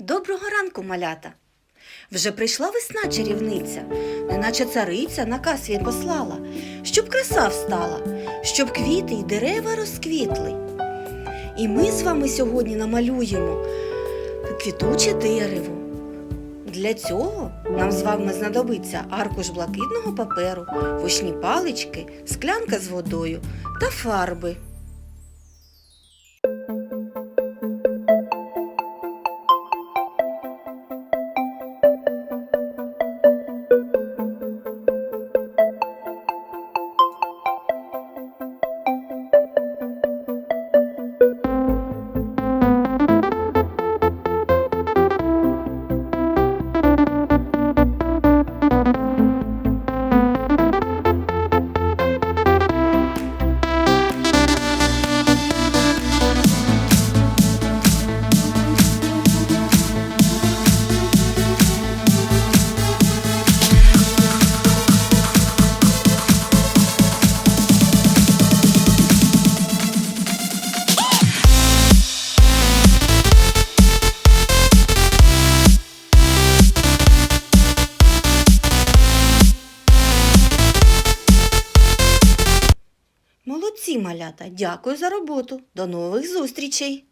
Доброго ранку, малята! Вже прийшла весна чарівниця, неначе цариця наказ свій послала, щоб краса встала, щоб квіти й дерева розквітли. І ми з вами сьогодні намалюємо квітуче дерево. Для цього нам з вами знадобиться аркуш блакитного паперу, вушні палички, склянка з водою та фарби. Молодці, малята! Дякую за роботу. До нових зустрічей!